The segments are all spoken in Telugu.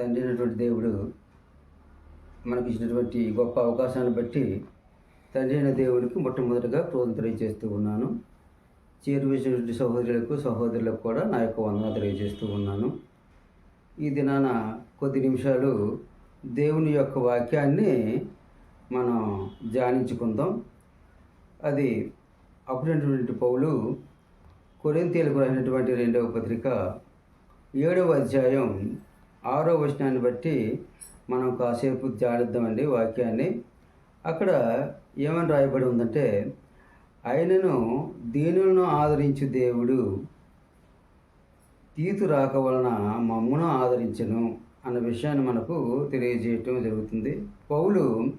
తండ్రి అయినటువంటి దేవుడు మనకి ఇచ్చినటువంటి గొప్ప అవకాశాన్ని బట్టి తండ్రి అయిన దేవుడికి మొట్టమొదటిగా క్రోధం తెలియజేస్తూ ఉన్నాను. చేరువేసినటువంటి సహోదరులకు సహోదరులకు కూడా నా యొక్క వందన తెలియజేస్తూ ఉన్నాను. ఈ దినాన కొద్ది నిమిషాలు దేవుని యొక్క వాక్యాన్ని మనం ధ్యానించుకుందాం. అది అప్పుడైనటువంటి పౌలు కొరింతీలకు రాసినటువంటి రెండవ పత్రిక ఏడవ అధ్యాయం ఆరో వచనాన్ని బట్టి మనం కాసేపు ధ్యానిద్దామండి వాక్యాన్ని. అక్కడ ఏమని రాయబడి ఉందంటే ఆయనను దీనులను ఆదరించు దేవుడు తీతు రాక వలన మమ్మును ఆదరించను అన్న విషయాన్ని మనకు తెలియజేయటం జరుగుతుంది. పౌలు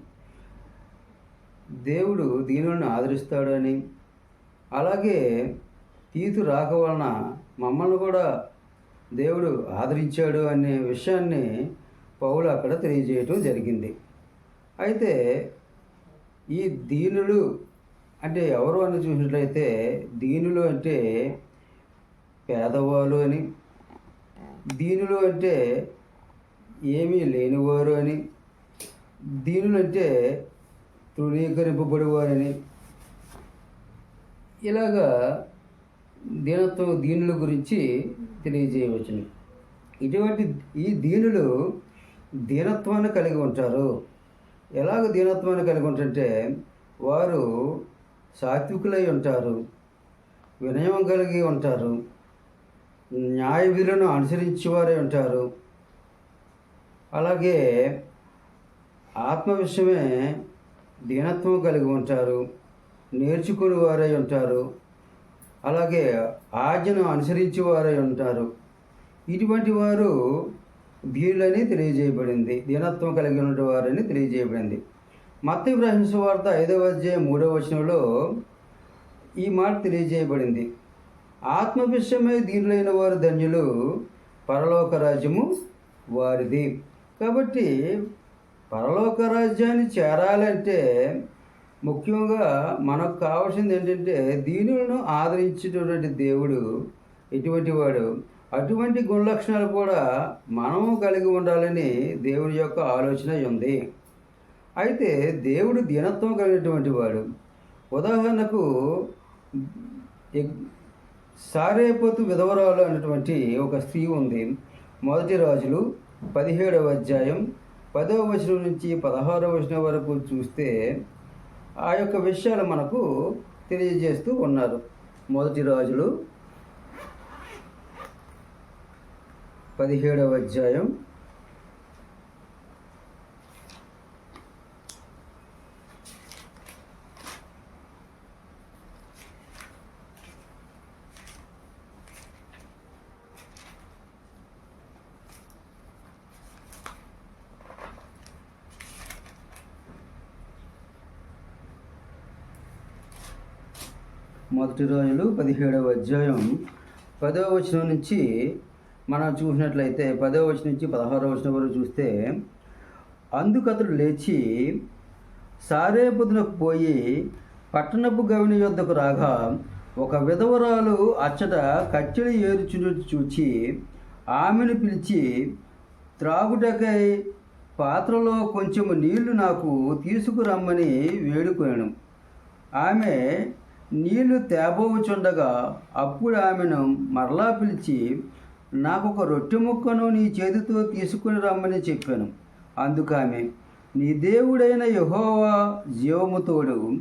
దేవుడు దీనులను ఆదరిస్తాడని అలాగే తీతు రాక వలన మమ్మల్ని కూడా దేవుడు ఆదరించాడు అనే విషయాన్ని పౌలు అక్కడ తెలియజేయటం జరిగింది. అయితే ఈ దీనులు అంటే ఎవరు అని చూసినట్లయితే దీనులు అంటే పేదవాళ్ళు అని దీనులు అంటే ఏమీ లేనివారు అని దీనులు అంటే తృణీకరింపబడేవారని. ఇలాగా దీనత్వం దీనుల గురించి తెలియజేయవచ్చును. ఇటువంటి ఈ దీనులు దీనత్వాన్ని కలిగి ఉంటారు. ఎలాగ దీనత్వాన్ని కలిగి ఉంటుంటే వారు సాత్వికులై ఉంటారు వినయం కలిగి ఉంటారు న్యాయ విధులను అనుసరించేవారే ఉంటారు. అలాగే ఆత్మ విషయమే దీనత్వం కలిగి ఉంటారు నేర్చుకుని వారై ఉంటారు. అలాగే ఆజ్ఞను అనుసరించి వారై ఉంటారు. ఇటువంటి వారు దీనులని తెలియజేయబడింది. దీనత్వం కలిగి ఉన్న వారని తెలియజేయబడింది. మత్త ఇబ్రాహిం వార్త ఐదవ అధ్యాయం మూడవ వచనంలో ఈ మాట తెలియజేయబడింది. ఆత్మ విషయమై దీనులైన వారు ధన్యులు పరలోక రాజ్యము వారిది. కాబట్టి పరలోక రాజ్యాన్ని చేరాలంటే ముఖ్యంగా మనకు కావాల్సింది ఏంటంటే దీనులను ఆదరించేటటువంటి దేవుడు ఎటువంటి వాడు. అటువంటి గుణలక్షణాలు కూడా మనము కలిగి ఉండాలని దేవుని యొక్క ఆలోచన ఉంది. అయితే దేవుడు దీనత్వం కలిగినటువంటి వాడు. ఉదాహరణకు ఎగ్- సారేపోతు విధవరాలు అనేటువంటి ఒక స్త్రీ ఉంది. మొదటి రాజులు పదిహేడవ అధ్యాయం పదవ వచనం నుంచి పదహారవ వచనం వరకు చూస్తే ఆ యొక్క విషయాలు మనకు తెలియజేస్తూ ఉన్నారు. మొదటి రాజులు పదిహేడవ అధ్యాయం మొదటి రోజులు పదిహేడవ అధ్యాయం పదవ వచనం నుంచి మనం చూసినట్లయితే పదవ వచనం నుంచి పదహారవ వచనం వరకు చూస్తే అందుకతడు లేచి సారేపుదునకు పోయి పట్టణపు గవిని యొద్దకు రాగా ఒక విధవరాలు అచ్చట కట్టెలు ఏరుచున్నట్టు చూచి ఆమెను పిలిచి త్రాగుటకై పాత్రలో కొంచెం నీళ్ళు నాకు తీసుకురమ్మని వేడుకొనను. ఆమె నీళ్ళు తేబోవుచుండగా అప్పుడు ఆమెను మరలా పిలిచి నాకు ఒక రొట్టె ముక్కను నీ చేతితో తీసుకుని రమ్మని చెప్పాను. అందుకామె నీ దేవుడైన యహోవా జీవముతోడు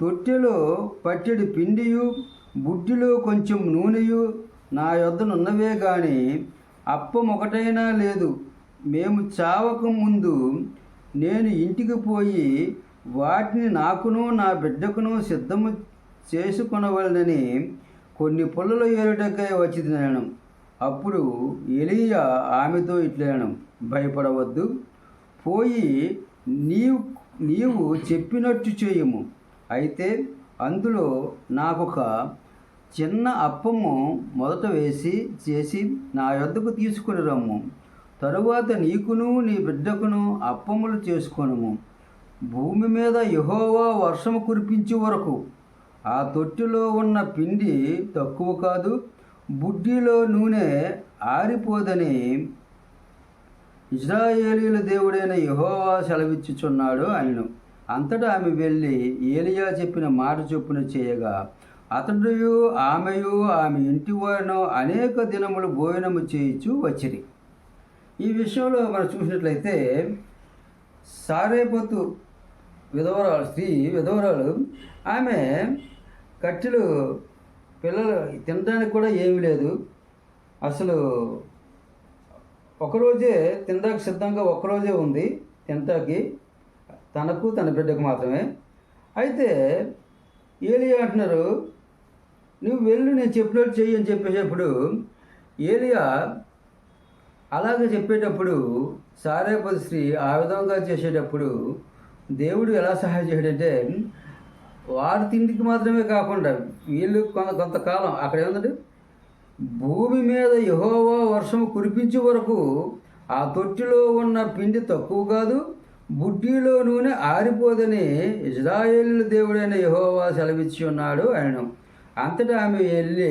తొట్టెలో పట్టెడు పిండియు బుడ్డిలో కొంచెం నూనెయు నా యొద్దనున్నవే కానీ అప్పం ఒకటైనా లేదు. మేము చావక ముందు నేను ఇంటికి పోయి వాటిని నాకును నా బిడ్డకును సిద్ధము చేసుకొనవలనని కొన్ని పుల్లలు ఏరుటకై వచ్చింది నేను అప్పుడు ఎలియా ఆమెతో ఇట్లేను భయపడవద్దు. పోయి నీవు నీవు చెప్పినట్టు చేయము. అయితే అందులో నాకొక చిన్న అప్పము మొదట వేసి చేసి నా యొద్దకు తీసుకుని రమ్ము. తరువాత నీకును నీ బిడ్డకును అప్పములు చేసుకొనుము. భూమి మీద యహోవా వర్షము కురిపించే వరకు ఆ తొట్టిలో ఉన్న పిండి తక్కువ కాదు బుడ్డిలో నూనె ఆరిపోదని ఇజ్రాయేలీల దేవుడైన యహోవా సెలవిచ్చుచున్నాడు ఆయన అంతటా ఆమె వెళ్ళి ఏలియా చెప్పిన మాట చొప్పున చేయగా అతడు ఆమెయు ఆమె ఇంటి వారిను అనేక దినములు భోజనము చేయించు వచ్చిరి. ఈ విషయంలో మనం చూసినట్లయితే సారేపొత్తు విధవరాలు స్త్రీ విధవరాలు ఆమె కట్టెలు పిల్లలు తినడానికి కూడా ఏమీ లేదు. అసలు ఒకరోజే తినడానికి సిద్ధంగా ఒకరోజే ఉంది తినటానికి తనకు తన బిడ్డకు మాత్రమే. అయితే ఏలియా అంటున్నారు నువ్వు వెళ్ళి నేను చెప్పినట్టు చెయ్యి అని చెప్పేటప్పుడు ఏలియా అలాగే చెప్పేటప్పుడు సారేపతి స్త్రీ ఆ విధంగా చేసేటప్పుడు దేవుడు ఎలా సహాయం చేయడంటే వారి తిండికి మాత్రమే కాకుండా వీళ్ళు కొంత కొంతకాలం అక్కడ ఏముందంటే భూమి మీద యహోవా వర్షం కురిపించే వరకు ఆ తొట్టిలో ఉన్న పిండి తక్కువ కాదు బుడ్డిలో నూనె ఆరిపోదని ఇజ్రాయేలు దేవుడైన యహోవా సెలవిచ్చి ఉన్నాడు ఆయన అంతటా ఆమె వెళ్ళి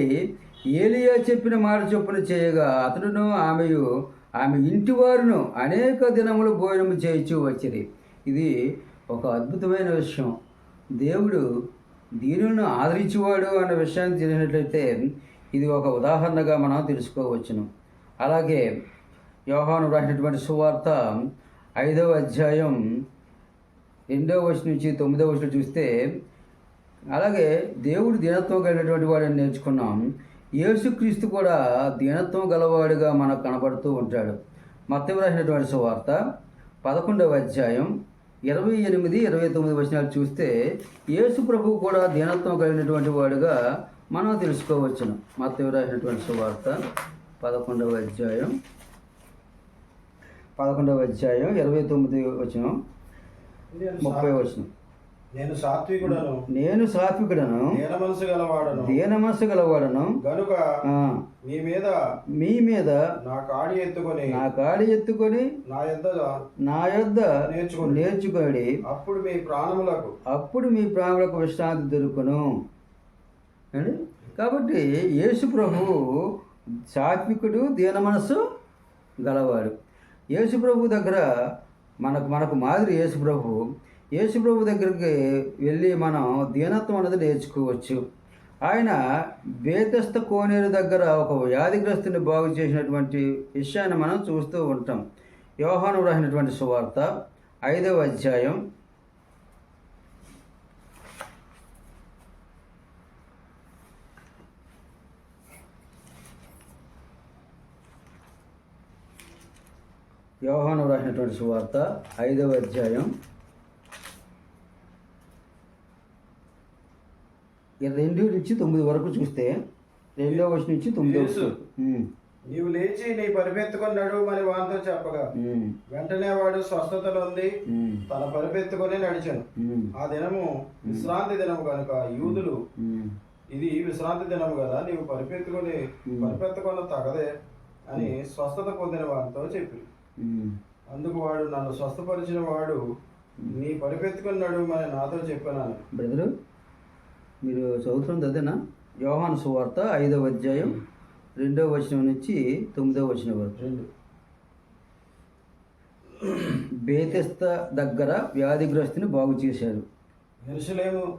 ఏలియా చెప్పిన మాట చొప్పున చేయగా అతడును ఆమెయు ఆమె ఇంటి వారును అనేక దినములు భోజనం చేయించు వచ్చింది ఇది ఒక అద్భుతమైన విషయం. దేవుడు దీనులను ఆదరించేవాడు అన్న విషయాన్ని తెలిసినట్లయితే ఇది ఒక ఉదాహరణగా మనం తెలుసుకోవచ్చును. అలాగే యోహాను రాసినటువంటి సువార్త ఐదవ అధ్యాయం రెండవ వచ్చి నుంచి తొమ్మిదవ వచ్చి చూస్తే అలాగే దేవుడు దీనత్వం కలిగినటువంటి వాడని నేర్చుకున్నాం. యేసుక్రీస్తు కూడా దీనత్వం గలవాడుగా మనకు కనబడుతూ ఉంటాడు. మత్తం రాసినటువంటి సువార్త పదకొండవ అధ్యాయం ఇరవై ఎనిమిది ఇరవై తొమ్మిది వచనాలు చూస్తే యేసు ప్రభు కూడా దీనత్వం కలిగినటువంటి వాడుగా మనం తెలుసుకోవచ్చును. మత్తయి రాసినటువంటి సువార్త పదకొండవ అధ్యాయం. పదకొండవ అధ్యాయం ఇరవై తొమ్మిది వచనం ముప్పై వచనం. నేను సాత్వికుడను. నేను సాత్వికుడను. దీన మనసు గలవాడను. దీన మనసు గలవాడను. గనుక మీ మీద మీ మీద నా కాడి ఎత్తుకొని నా కాడి ఎత్తుకొని నా యొద్ద నా యొద్ద నేర్చుకోండి. నేర్చుకోడి అప్పుడు మీ ప్రాణములకు అప్పుడు మీ ప్రాణులకు విశ్రాంతి దొరుకును. కాబట్టి యేసు ప్రభువు సాత్వికుడు దీన మనస్సు గలవాడు. యేసు ప్రభు దగ్గర మనకు మనకు మాదిరి యేసు ప్రభు యేసు ప్రభు దగ్గరికి వెళ్ళి మనం దీనత్వం అనేది నేర్చుకోవచ్చు. ఆయన బేతస్థ కోనేరు దగ్గర ఒక వ్యాధిగ్రస్తుని బాగు చేసినటువంటి విషయాన్ని మనం చూస్తూ ఉంటాం. యోహాను రాసినటువంటి సువార్త ఐదవ అధ్యాయం. యోహాను రాసినటువంటి సువార్త ఐదవ అధ్యాయం. రెండు నుంచి తొమ్మిది వరకు చూస్తే రెండవ వచ్చి నుంచి తొమ్మిదవ యేసు. ఉమ్, నీవు లేచి నీ పరిపెత్తుకున్నాడు మరి వానితో చెప్పగా వెంటనే వాడు స్వస్థతలో ఉంది తన పరిపెత్తుకొని నడిచాను ఆ దినము విశ్రాంతి దినము కనుక యూదులు ఇది విశ్రాంతి దినము కదా నీవు పరిపెత్తుకొని. పరిపెత్తుకొని తగదే అని స్వస్థత పొందిన వారితో చెప్పి. అందుకు వాడు నన్ను స్వస్థపరిచిన వాడు నీ పరిపెత్తుకున్నాడు మరి నాతో చెప్పాను బ్రదరు మీరు చదువుతుంది అదేనా? యోహాను సువార్త ఐదవ అధ్యాయం రెండవ వచనం నుంచి తొమ్మిదవ వచనం వరకు. రెండు. బేతెస్త దగ్గర వ్యాధిగ్రస్తుని బాగు చేశారు. ఎరుసలేము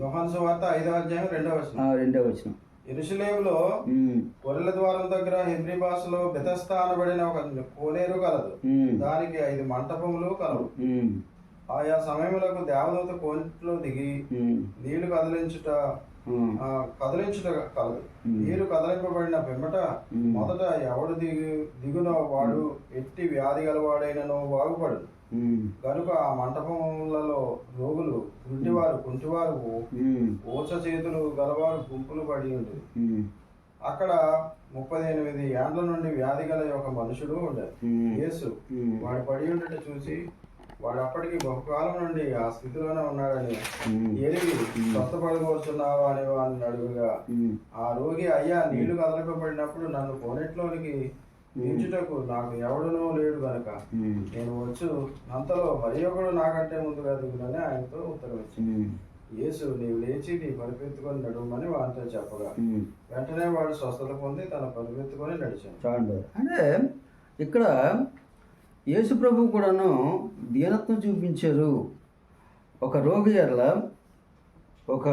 యోహాను సువార్త ఐదవ అధ్యాయం రెండవ వచనం. రెండవ వచనం. ఎరుసలేములో గొర్రెల ద్వారం దగ్గర హెబ్రి భాషలో బెతస్తా అనబడిన ఒక కోనేరు కలదు. దానికి ఐదు మంటపములు కలవు. ఆయా సమయములకు దేవదూత కోనేటిలో దిగి నీళ్ళు కదిలించుట కదిలించుట కలదు. నీరు కదలింపబడిన పిమ్మట. మొదట ఎవడు దిగు దిగునో వాడు ఎట్టి వ్యాధి గలవాడైనను బాగుపడు కనుక ఆ మంటపములలో రోగులు గుడ్డివారు కుంటివారు ఊచ చేతులు గలవారు గుంపులు పడి ఉమ్, అక్కడ ముప్పై ఎనిమిది ఏండ్ల నుండి వ్యాధి గల ఒక మనుషుడు ఉండేది యేసు వాడు పడి ఉండట చూసి వాడు అప్పటికి బహుకాలం నుండి ఆ స్థితిలోనే ఉన్నాడని ఎరిగి స్వస్థపడగోరుచున్నావా అని వాడిని అడుగుగా ఆ రోగి అయ్యా నీళ్ళు కదలిపబడినప్పుడు నన్ను కోనేట్లోనికి దించుటకు నాకు ఎవడునూ లేడు గనక. నేను వచ్చు అంతలో మరి ఒకడు నాకంటే ముందుగా దిగునని ఆయనతో ఉత్తరం ఇచ్చింది ఉమ్, యేసు నీవు లేచి నీ పరిపెత్తుకొని నడుమని వానితో చెప్పగా. వెంటనే వాడు స్వస్థత పొంది తన పరిపెత్తుకొని నడిచాను చూడండి అంటే ఇక్కడ యేసు ప్రభు కూడాను దీనత్వం చూపించారు. ఒక రోగి ఎడల ఒక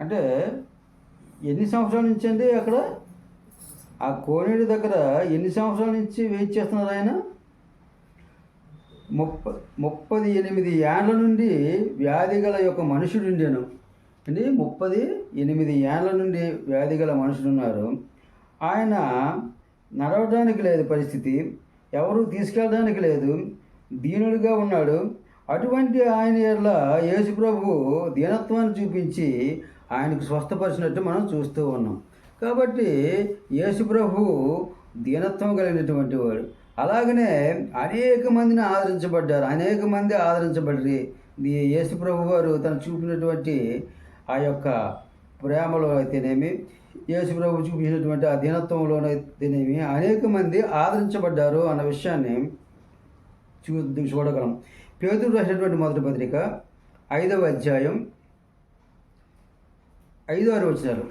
అంటే ఎన్ని సంవత్సరాల నుంచి అండి అక్కడ? ఆ కోనేడు దగ్గర ఎన్ని సంవత్సరాల నుంచి వెయిట్ చేస్తున్నారు ఆయన? ముప్ప ముప్పది ఎనిమిది ఏండ్ల నుండి వ్యాధి గల యొక్క మనుషుడు ఉండేను. అండి ముప్పది ఎనిమిది ఏండ్ల నుండి వ్యాధి గల మనుషులు ఉన్నారు. ఆయన నడవడానికి లేదు పరిస్థితి. ఎవరు తీసుకెళ్ళడానికి లేదు. దీనుడిగా ఉన్నాడు. అటువంటి ఆయన ఎడల యేసుప్రభు దీనత్వాన్ని చూపించి ఆయనకు స్వస్థపరిచినట్టు మనం చూస్తూ ఉన్నాం. కాబట్టి యేసుప్రభు దీనత్వం కలిగినటువంటి వాడు. అలాగనే అనేక మందిని ఆదరించబడ్డారు. అనేక మంది ఆదరించబడ్డారు యేసుప్రభు వారు తను చూపినటువంటి ఆ యొక్క ప్రేమలో అయితేనేమి యేసుప్రభు చూపించినటువంటి అయితేనేమి అనేక మంది ఆదరించబడ్డారు అన్న విషయాన్ని చూ చూడగలం. పేదలు రాసినటువంటి మొదటి పత్రిక ఐదవ అధ్యాయం ఐదో ఆరు వచ్చినారు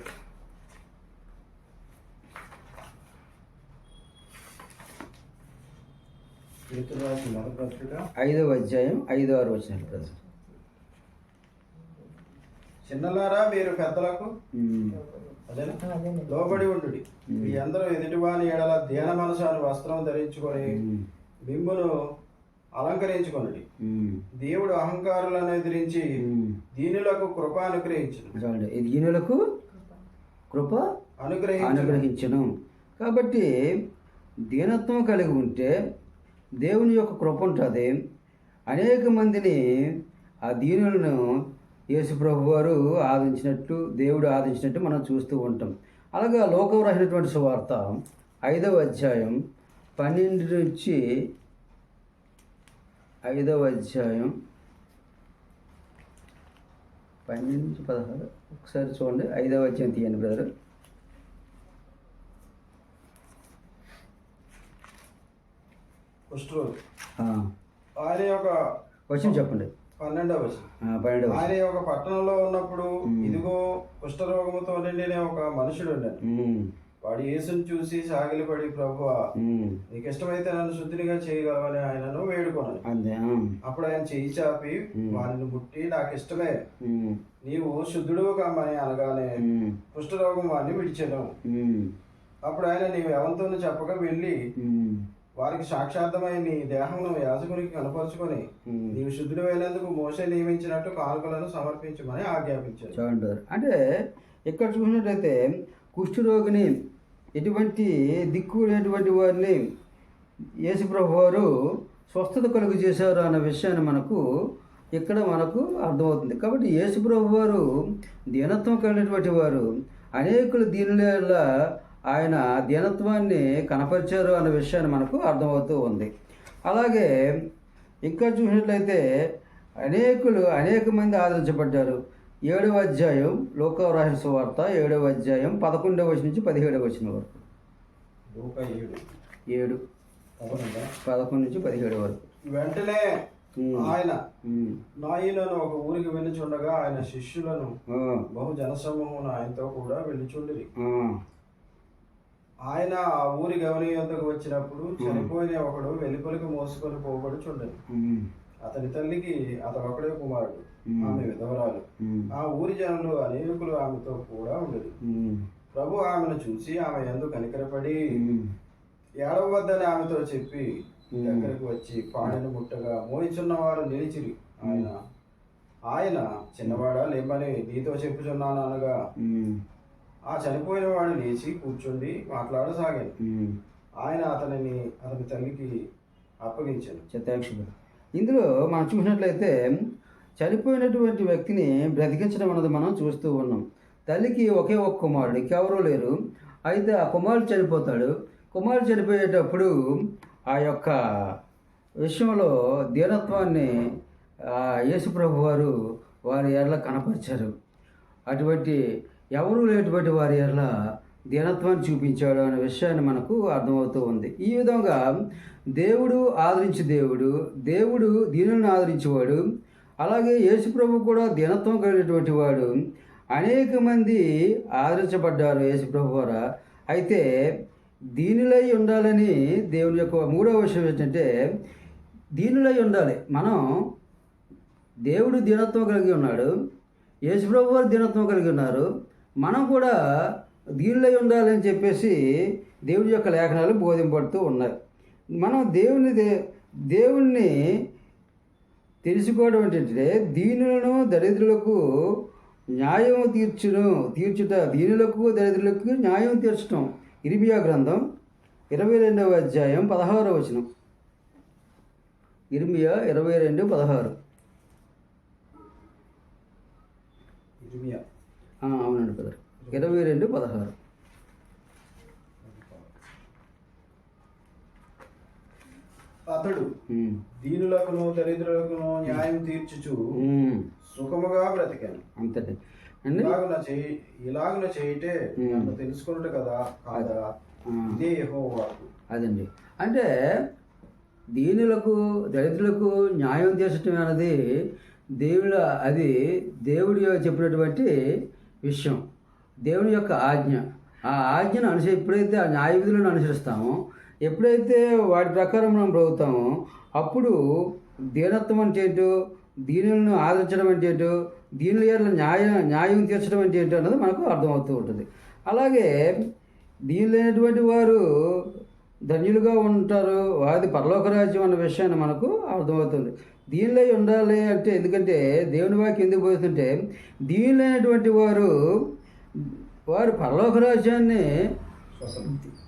ఐదవ అధ్యాయం ఐదో ఆరు వచ్చినారు బ్రదర్ చిన్నలారా మీరు పెద్దలకు లోబడి ఉండు మీ అందరూ ఎదుటివాని ఎడల ధ్యాన మనసు అని వస్త్రం ధరించుకొని బింబును అలంకరించుకొనుడి. దేవుడు అహంకారులను ఎదిరించి దీనులకు కృప అనుగ్రహించును. ఈయనలకు కృప అనుగ్రహించును. అనుగ్రహించను. కాబట్టి దీనత్వం కలిగి ఉంటే దేవుని యొక్క కృప ఉంటుంది. అనేక మందిని ఆ దీనులను యేసుప్రభు వారు ఆదించినట్టు దేవుడు ఆదించినట్టు మనం చూస్తూ ఉంటాం. అలాగా లోకం రాసినటువంటి సువార్త ఐదవ అధ్యాయం పన్నెండు నుంచి ఐదవ అధ్యాయం పన్నెండు నుంచి పదహారు. ఒకసారి చూడండి. ఐదవ అధ్యాయం తీయండి బ్రదర్. ఆయన యొక్క వచ్చింది చెప్పండి. పన్నెండవ పన్నెండవ ఆయన ఒక పట్టణంలో ఉన్నప్పుడు ఇదిగో కుష్ఠరోగముతో నిండిన ఒక మనుషుడు ఉండను వాడు యేసుని చూసి సాగిలపడి ప్రభు నీకు ఇష్టమైతే నన్ను శుద్ధినిగా చేయగలవని ఆయనను వేడుకొనను. అంతే ఆ, అప్పుడు ఆయన చేయి చాపి వారిని ముట్టి నాకు ఇష్టమే నీవు శుద్ధుడు కమ్మని అనగానే కుష్ఠరోగం వాడిని విడిచెను. అప్పుడు ఆయన నీవు ఎవరితోనూ చెప్పక వెళ్ళి వారికి సాక్షాత్తమై నీ దేహమును యాజకునికి కనపరుచుకొని. నీవు శుద్ధుడైనందుకు మోసే నియమించినట్టు కానుకలను సమర్పించమని ఆజ్ఞాపించాడు చూడండి. అంటే ఇక్కడ చూసినట్లయితే కుష్ఠరోగిని ఎటువంటి దిక్కు లేనటువంటి వారిని యేసుప్రభు వారు స్వస్థత కలుగు చేశారు అన్న విషయాన్ని మనకు ఇక్కడ మనకు అర్థమవుతుంది కాబట్టి యేసుప్రభు వారు దీనత్వం కలిగినటువంటి వారు అనేకులు దీనిల ఆయన దీనత్వాన్ని కనపరిచారు అన్న విషయాన్ని మనకు అర్థమవుతూ ఉంది. అలాగే ఇంకా చూసినట్లయితే అనేకులు అనేక మంది ఆదరించబడ్డారు. ఏడవ అధ్యాయం లోకవరాహిన సువార్త ఏడవ అధ్యాయం పదకొండవ వచనం నుంచి పదిహేడవ వచనం వరకు. ఏడు? పదకొండు? నుంచి పదిహేడు వరకు. వెంటనే. ఆయన ఉమ్. నాయనను ఒక ఊరికి వెళ్ళిచుండగా ఆయన శిష్యులను బహు జనసమూహం ఆయనతో కూడా వెళ్ళిచుండిరి ఆ, ఆయన ఆ ఊరి గవని యొద్దకు వచ్చినప్పుడు చనిపోయిన ఒకడు వెలుపలికి మోసుకొని పోబడుచుండెను ఉమ్, అతని తల్లికి అతడు ఒకడే కుమారుడు. ఆమె విధవరాలు. ఆ ఊరి జనులు అనేకులు ఆమెతో కూడా ఉండేది. ప్రభు ఆమెను చూసి ఆమె ఎందు కనికరపడి ఏడవద్దని ఆమెతో చెప్పి దగ్గరకు వచ్చి పాడెను ముట్టగా మోయిచున్న వారు నిలిచిరి. ఆయన ఆయన చిన్నవాడా లేమని నీతో చెప్పుచున్నాను అనగా ఆ చనిపోయిన వాడు లేచి కూర్చుండి మాట్లాడసాగాను ఉమ్. ఆయన అతనిని అతని తల్లికి అప్పగించాను చిత్తాక్షుడు. ఇందులో మనం చూసినట్లయితే చనిపోయినటువంటి వ్యక్తిని బ్రతికించడం అన్నది మనం చూస్తూ ఉన్నాం. తల్లికి ఒకే ఒక కుమారుడు ఇంకెవరూ లేరు. అయితే ఆ కుమారుడు చనిపోతాడు. కుమారుడు చనిపోయేటప్పుడు ఆ యొక్క విషయంలో దీనత్వాన్ని ఆ యేసుప్రభు వారు వారి ఎడల కనపరిచారు. అటువంటి ఎవరు లేటుబడి వారి ఎడల దీనత్వాన్ని చూపించాడు అనే విషయాన్ని మనకు అర్థమవుతూ ఉంది. ఈ విధంగా దేవుడు ఆదరించే దేవుడు దేవుడు దీనులను ఆదరించేవాడు అలాగే యేసుప్రభు కూడా దీనత్వం కలిగినటువంటి వాడు. అనేక మంది ఆదరించబడ్డారు యేసుప్రభు ద్వారా. అయితే దీనిలై ఉండాలని దేవుని యొక్క మూడవ విషయం ఏంటంటే దీనిలై ఉండాలి. మనం దేవుడు దీనత్వం కలిగి ఉన్నాడు యేసుప్రభు వారు దీనత్వం కలిగి ఉన్నారు మనం కూడా దీనిలో ఉండాలని చెప్పేసి దేవుడి యొక్క లేఖనాలు బోధింపడుతూ ఉన్నాయి మనం దేవుని దే దేవుణ్ణి తెలుసుకోవడం ఏంటంటే దీనులను దరిద్రులకు న్యాయం తీర్చును తీర్చుట దీనులకు దరిద్రులకు న్యాయం తీర్చడం ఇరిమియా గ్రంథం ఇరవై రెండవ అధ్యాయం పదహారవ వచనం. ఇరిమియా ఇరవై రెండు పదహారు. ఇర్మియా. అవునండి బ్రదర్ ఇరవై రెండు పదహారు. అతడు. దీనులకును దరిద్రులకును న్యాయం తీర్చుచు. సుఖముగా బ్రతికాను. అంతటి. ఇలాగున చేయి ఇలాగున. నన్ను తెలుసుకున్నట్టు కదా కాదా? ఇదే యెహోవాకు అదండి. అంటే దీనులకు దరిద్రులకు న్యాయం తీర్చడం అనేది దేవుడు అది దేవుడి చెప్పినటువంటి విషయం. దేవుని యొక్క ఆజ్ఞ. ఆ ఆజ్ఞను అనుసరి ఎప్పుడైతే ఆ న్యాయ విధులను అనుసరిస్తామో ఎప్పుడైతే వాటి ప్రకారం మనం బ్రతుకుతామో అప్పుడు దీనత్వం అంటే ఏంటో దీనులను ఆదరించడం అంటే ఏంటో దీనుల ఏళ్ళ న్యాయం న్యాయం తీర్చడం అంటే ఏంటో అన్నది మనకు అర్థమవుతూ ఉంటుంది. అలాగే దీని లేనటువంటి వారు ధన్యులుగా ఉంటారు. వారి పరలోక రాజ్యం అన్న విషయాన్ని మనకు అర్థమవుతుంది. దీనిలో ఉండాలి అంటే ఎందుకంటే దేవుని వాక్యం ఎందుకు పోతుంటే దీనిలైనటువంటి వారు వారు పరలోక రాజ్యాన్ని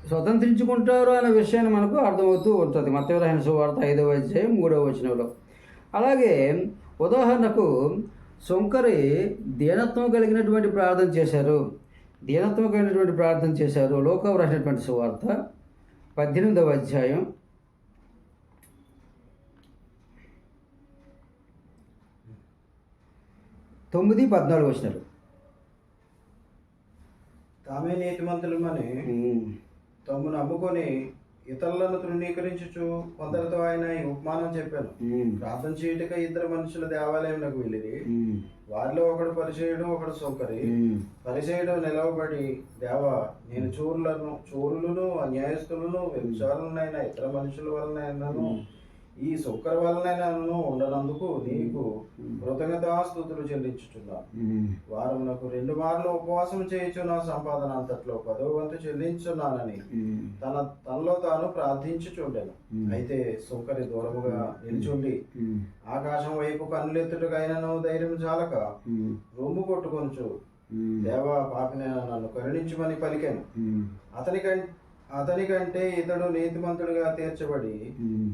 స్వతంత్రించుకుంటారు అనే విషయాన్ని మనకు అర్థమవుతూ ఉంటుంది. మతవిరహణ సువార్త ఐదవ అధ్యాయం మూడవ వచనంలో. అలాగే ఉదాహరణకు శంకరి దీనత్వం కలిగినటువంటి ప్రార్థన చేశారు. దీనత్వం కలిగినటువంటి ప్రార్థన చేశారు. లోకం రాసినటువంటి సువార్త పద్దెనిమిదవ అధ్యాయం తొమ్మిది పద్నాలుగు వచ్చినారు. తామే నీతిమంతులమని తమ్ము నమ్ముకొని ఇతరులను తృణీకరించుచు కొందరితో ఆయన ఉపమానం చెప్పాను. ప్రార్థన చేయుటక ఇద్దరు మనుషుల దేవాలయంలోకి వెళ్ళిరి. వారిలో ఒకడు పరిచయుడు ఒకడు సౌకరి. పరిచయుడు నిలవబడి దేవా నేను చోరులను చోరులను అన్యాయస్తులను వ్యభిచారులనైన ఇతర మనుషుల వలనైనాను ఈ సౌకర్ వలనైనాను ఉండనందుకు నీకు కృతజ్ఞతాస్తుతులు చెల్లించుచున్నాను వారమునకు రెండు మార్లు ఉపవాసం చేయించు నా సంపాదన అంతట్లో పదో వంతు చెల్లించున్నానని తన తనలో తాను ప్రార్థించుచుండెను. అయితే సుంకరి దూరముగా నిల్చుండి ఆకాశం వైపు కన్నులెత్తుటకైనను ధైర్యం చాలక రొమ్ము కొట్టుకొనుచు దేవా పాపిన నన్ను కరుణించుమని పలికాను. అతనికం అతనికంటే ఇతడు నీతిమంతుడిగా తీర్చబడి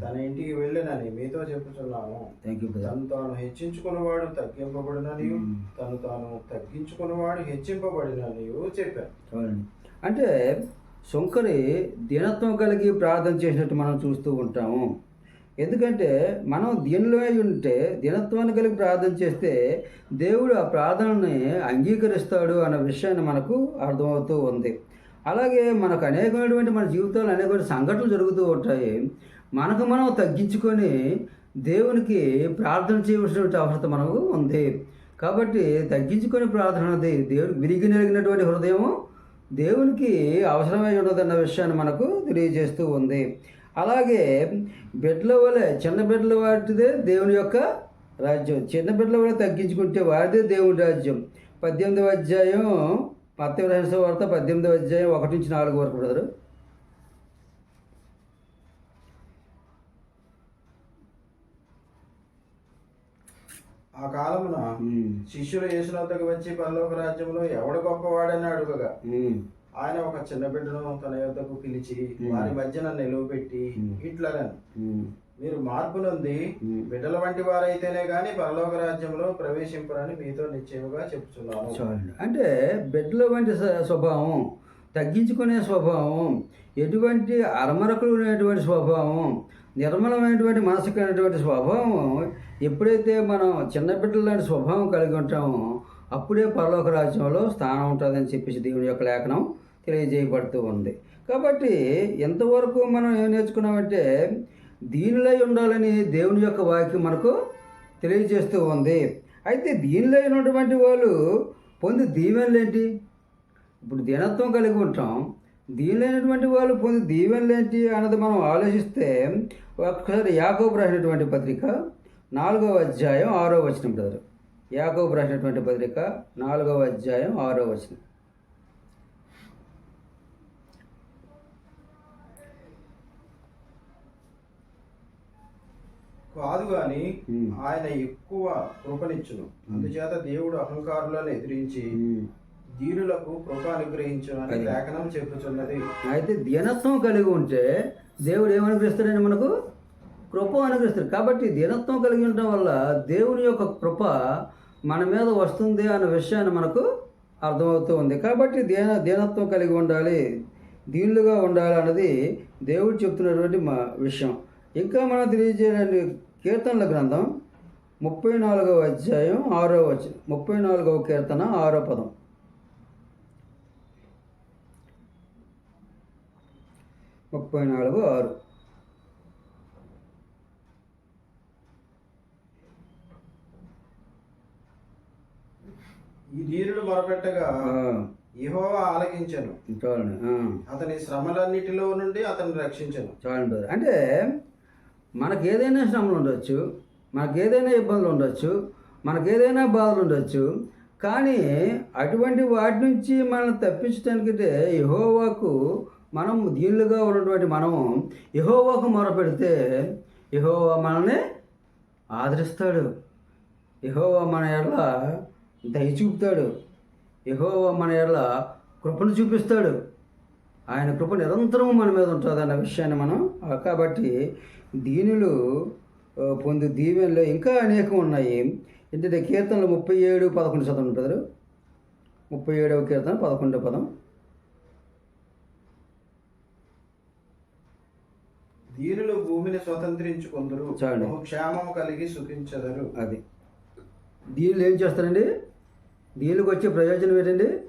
తన ఇంటికి వెళ్ళనని మీతో బ్రదర్ తను తాను హెచ్చించుకున్నవాడు తగ్గింపబడిననియు తను తాను తగ్గించుకున్నవాడు హెచ్చింపబడిననియు చెప్పాను. అంటే శంకరి దీనత్వం కలిగి ప్రార్థన చేసినట్టు మనం చూస్తూ ఉంటాము. ఎందుకంటే మనం దీనిలో ఉంటే దీనత్వాన్ని కలిగి ప్రార్థన చేస్తే దేవుడు ఆ ప్రార్థనని అంగీకరిస్తాడు అన్న విషయాన్ని మనకు అర్థమవుతూ ఉంది. అలాగే మనకు అనేకమైనటువంటి మన జీవితంలో అనేకమైన సంఘటనలు జరుగుతూ ఉంటాయి. మనకు మనం తగ్గించుకొని దేవునికి ప్రార్థన చేయవలసినటువంటి అవసరం మనకు ఉంది. కాబట్టి తగ్గించుకొని ప్రార్థన అనేది దేవుడికి విరిగి నెరిగినటువంటి హృదయం దేవునికి అవసరమై ఉండదన్న విషయాన్ని మనకు తెలియజేస్తూ ఉంది. అలాగే బిడ్డల వలె చిన్న బిడ్డల వాటిదే దేవుని యొక్క రాజ్యం. చిన్న బిడ్డల వలె తగ్గించుకుంటే వారిదే దేవుని రాజ్యం. పద్దెనిమిదవ అధ్యాయం రహస్య వార్త పద్దెనిమిదవ అధ్యాయం ఒకటి నుంచి నాలుగు వరకు బ్రదరు. ఆ కాలమున శిష్యులు యేసునద్దకు వచ్చి పరలోక రాజ్యంలో ఎవడు గొప్పవాడని అడుగగా ఆయన ఒక చిన్న బిడ్డను తన యొద్దకు పిలిచి వారి మధ్యన నిలువబెట్టి ఇట్లనను మీరు మార్పు నొంది బిడ్డల వంటి వారైతేనే గాని పరలోక రాజ్యంలో ప్రవేశింపరని మీతో నిశ్చయముగా చెప్తున్నాను అంటే బిడ్డల వంటి స్వ- స్వభావం తగ్గించుకునే స్వభావం ఎటువంటి అరమరకులు అనేటువంటి స్వభావం నిర్మలమైనటువంటి మనసు కలిగినటువంటి స్వభావం ఎప్పుడైతే మనం చిన్న బిడ్డల లాంటి స్వభావం కలిగి ఉంటామో అప్పుడే పరలోక రాజ్యంలో స్థానం ఉంటుందని చెప్పేసి దేవుని యొక్క లేఖనం తెలియజేయబడుతూ ఉంది. కాబట్టి ఎంతవరకు మనం ఏం నేర్చుకున్నామంటే దీనిలో ఉండాలని దేవుని యొక్క వాక్యం మనకు తెలియజేస్తూ ఉంది. అయితే దీనిలో ఉన్నటువంటి వాళ్ళు పొంది దీవెనలు ఏంటి ఇప్పుడు దీనత్వం కలిగి ఉంటాం. దీనిలేనటువంటి వాళ్ళు పొంది దీవెనలేంటి అన్నది మనం ఆలోచిస్తే ఒక్కసారి యాకోబు రాసినటువంటి పత్రిక నాలుగవ అధ్యాయం ఆరో వచనం బ్రదర్. యాకోబు రాసినటువంటి పత్రిక నాలుగవ అధ్యాయం ఆరో వచనం. కాదు గాని. ఆయన ఎక్కువ కృపనిచ్చును. అందుచేత దేవుడు అహంకారులను ఎదిరించి దీనులకు కృప అనుగ్రహించును అని లేఖనం చెప్పుచున్నది. అయితే దీనత్వం కలిగి ఉంటే దేవుడు ఏమనుగ్రహిస్తాడని మనకు? కృప అనుగ్రహిస్తాడు. కాబట్టి దీనత్వం కలిగి ఉండటం వల్ల దేవుని యొక్క కృప మన మీద వస్తుంది అన్న విషయాన్ని మనకు అర్థమవుతూ ఉంది. కాబట్టి దీన దీనత్వం కలిగి ఉండాలి దీనులుగా ఉండాలి అన్నది దేవుడు చెప్తున్నటువంటి మా విషయం. ఇంకా మనం తెలియజేయాలని కీర్తనల గ్రంథం ముప్పై నాలుగవ అధ్యాయం ఆరో వచ్చి ముప్పై నాలుగవ కీర్తన ఆరో పదం. ముప్పై నాలుగు ఆరు. ఈ దీనుడు మొరపెట్టగా యెహోవా ఆలకించను. చాలండి. అతని శ్రమలన్నిటిలో నుండి అతను రక్షించను. చాలండి. అంటే మనకు ఏదైనా శ్రమలు ఉండొచ్చు మనకు ఏదైనా ఇబ్బందులు ఉండొచ్చు మనకు ఏదైనా బాధలు ఉండొచ్చు కానీ అటువంటి వాటి నుంచి మనం తప్పించడానికంటే యహోవాకు మనం దీనులుగా ఉన్నటువంటి మనము యహోవాకు మొరపెడితే యహోవా మనల్ని ఆదరిస్తాడు. యహోవా మన ఎడల దయ చూపుతాడు. యహోవా మన ఎడల కృపను చూపిస్తాడు. ఆయన కృప నిరంతరం మన మీద ఉంటుంది అన్న విషయాన్ని మనం కాబట్టి దీనులు పొందు దీవెనలో ఇంకా అనేకం ఉన్నాయి. ఏంటంటే కీర్తనలు ముప్పై ఏడు పదకొండు శాతం ఉంటుంది ముప్పై ఏడవ కీర్తన పదకొండవ పదం. దీనులు భూమిని స్వతంత్రించుకుందరు చాలు. క్షేమం కలిగి సుఖించదరు. అది. దీనిలో ఏం చేస్తారండి? దీనికి వచ్చే ప్రయోజనం ఏంటండి?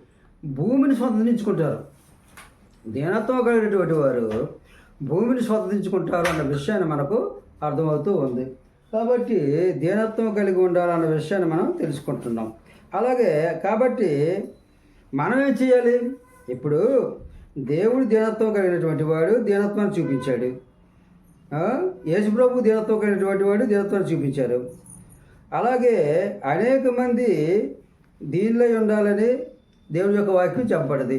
భూమిని స్వతంత్రించుకుంటారు. దీనత్వం కలిగినటువంటి వారు భూమిని స్వతంత్రించుకుంటారు అన్న విషయాన్ని మనకు అర్థమవుతూ ఉంది. కాబట్టి దీనత్వం కలిగి ఉండాలన్న విషయాన్ని మనం తెలుసుకుంటున్నాం. అలాగే కాబట్టి మనం ఏం చేయాలి? ఇప్పుడు దేవుడు దీనత్వం కలిగినటువంటి వాడు దీనత్వాన్ని చూపించాడు. యేసు యేసుప్రభు దీనత్వం కలిగినటువంటి వాడు దీనత్వాన్ని చూపించారు అలాగే అనేక మంది దీనిలో ఉండాలని దేవుడి యొక్క వాక్యం చెప్పబడింది.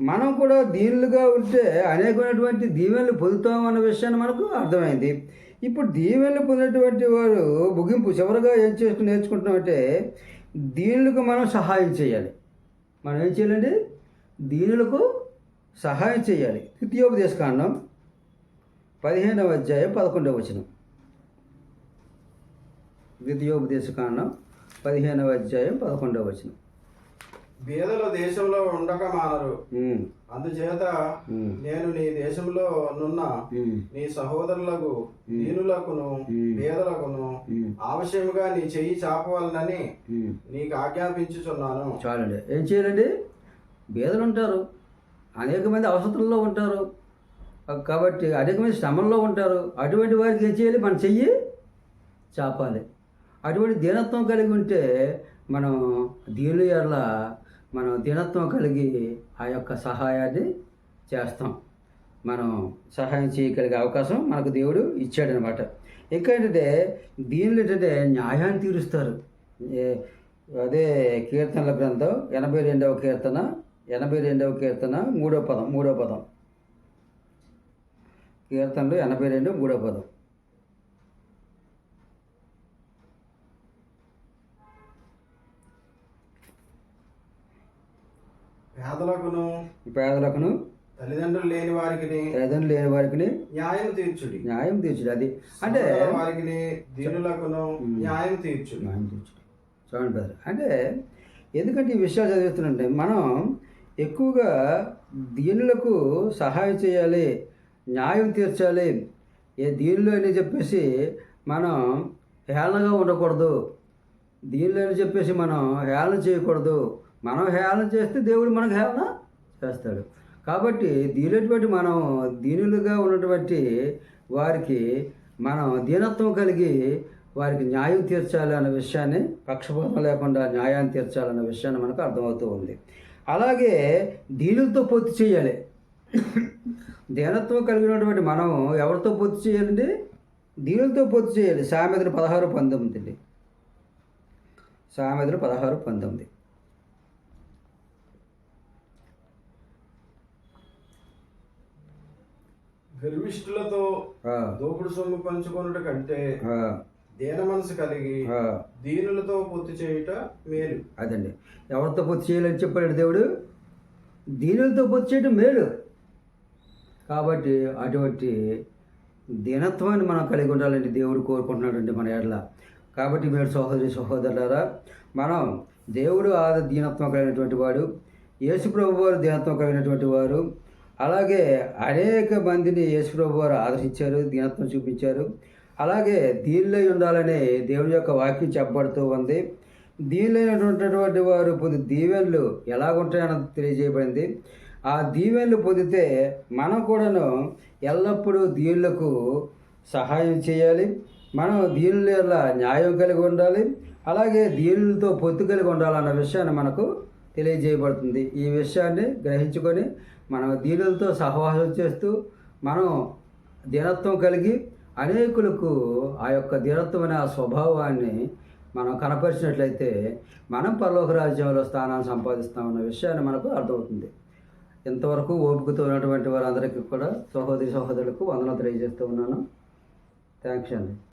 మనం కూడా దీనులుగా ఉంటే అనేకమైనటువంటి దీవెనలు పొందుతామన్న విషయాన్ని మనకు అర్థమైంది. ఇప్పుడు దీవెనలు పొందినటువంటి వారు ముగింపు చివరిగా ఏం చేసుకుని నేర్చుకుంటున్నామంటే దీనులకు మనం సహాయం చేయాలి. మనం ఏం చేయాలండి? దీనులకు సహాయం చేయాలి. తృతీయోపదేశ కాండం పదిహేనవ అధ్యాయం పదకొండవ వచనం. ద్వితీయోపదేశ కాండం పదిహేనవ అధ్యాయం పదకొండవ వచనం. బీదలు దేశంలో ఉండక మానరు. అందుచేత నేను నీ దేశంలో నున్న నీ సహోదరులకు దీనులకును ఉమ్, ఆవశ్యముగా నీ చెయ్యి చాపవాలనని ఉమ్. నీకు ఆజ్ఞాపించుచున్నాను. చాలండి. ఏం చేయాలండి? బేదలు ఉంటారు. అనేక మంది అవసరంలో ఉంటారు. కాబట్టి అనేక మంది శ్రమంలో ఉంటారు. అటువంటి వారికి ఏం చేయాలి? మన చెయ్యి చాపాలి. అటువంటి దీనత్వం కలిగి ఉంటే మనం దీని ఎడల మనం దృఢత్వం కలిగి ఆ యొక్క సహాయాన్ని చేస్తాం. మనం సహాయం చేయగలిగే అవకాశం మనకు దేవుడు ఇచ్చాడనమాట. ఇంకా ఏంటంటే దీనిలో ఏంటంటే న్యాయాన్ని తీరుస్తారు. అదే కీర్తనల గ్రంథం ఎనభై రెండవ కీర్తన ఎనభై రెండవ కీర్తన మూడో పదం మూడో పదం. కీర్తనలు ఎనభై రెండు మూడో పదం. పేదలకును పేదలకును తల్లిదండ్రులు లేని వారికి తల్లిదండ్రులు లేని వారికి న్యాయం తీర్చుడి. న్యాయం తీర్చుడు. అది అంటే వారికి దీనులకును న్యాయం తీర్చుడి. న్యాయం తీర్చుడు. చూడండి బ్రదర్ అంటే ఎందుకంటే ఈ విషయాలు చదివిస్తుంటే మనం ఎక్కువగా దీనులకు సహాయం చేయాలి న్యాయం తీర్చాలి. ఏ దీనిలో అని చెప్పేసి మనం హేళనగా ఉండకూడదు. దీనిలో అని చెప్పేసి మనం హేళన చేయకూడదు. మనం హేళన చేస్తే దేవుడు మనకు హేళన చేస్తాడు. కాబట్టి దీనిటువంటి మనం దీనులుగా ఉన్నటువంటి వారికి మనం దీనత్వం కలిగి వారికి న్యాయం తీర్చాలి అన్న విషయాన్ని పక్షపాతం లేకుండా న్యాయాన్ని తీర్చాలన్న విషయాన్ని మనకు అర్థమవుతూ ఉంది. అలాగే దీనులతో పొత్తు చేయాలి. దీనత్వం కలిగినటువంటి మనం ఎవరితో పొత్తు చేయాలండి? దీనులతో పొత్తు చేయాలి. సామెతలు పదహారు పంతొమ్మిది అండి. సామెతలు పదహారు పంతొమ్మిది. గర్విష్ఠులతో దోపుడు సొమ్ము పంచుకొనుట కంటే దీన మనసు కలిగి. దీనులతో పొత్తు చేయుట మేలు. అదండి. ఎవరితో పొత్తు చేయాలని చెప్పాడు దేవుడు? దీనులతో పొత్తు చేయడం మేలు. కాబట్టి అటువంటి దీనత్వాన్ని మనం కలిగి ఉండాలండి దేవుడు కోరుకుంటున్నాడండి మన ఎడల. కాబట్టి మీరు సహోదరి సహోదరులారా మనం దేవుడు ఆద దీనత్వం కలిగినటువంటి వాడు యేసుప్రభు వారు దీనత్వం కలిగినటువంటి వారు అలాగే అనేక మందిని యేసుప్రభు వారు ఆదరించారు దీనత్వం చూపించారు. అలాగే దీనిలో ఉండాలని దేవుని యొక్క వాక్యం చెప్పబడుతూ ఉంది. దీనిలైనటువంటి వారు పొంది దీవెనలు ఎలాగుంటాయన్నది తెలియజేయబడింది. ఆ దీవెనలు పొందితే మనం కూడాను ఎల్లప్పుడూ దీనులకు సహాయం చేయాలి. మనం దీనుల న్యాయం కలిగి ఉండాలి. అలాగే దీనులతో పొత్తు కలిగి ఉండాలన్న విషయాన్ని మనకు తెలియజేయబడుతుంది. ఈ విషయాన్ని గ్రహించుకొని మనం దీనులతో సహవాసం చేస్తూ మనం దీనత్వం కలిగి అనేకులకు ఆ యొక్క దీనత్వం అనే ఆ స్వభావాన్ని మనం కనపరిచినట్లయితే మనం పరలోక రాజ్యంలో స్థానాన్ని సంపాదిస్తామన్న విషయాన్ని మనకు అర్థమవుతుంది. ఇంతవరకు ఓపికతో ఉన్నటువంటి వారందరికీ కూడా సహోదరి సహోదరులకు వందనం తెలియజేస్తూ ఉన్నాను. థ్యాంక్స్ అండి.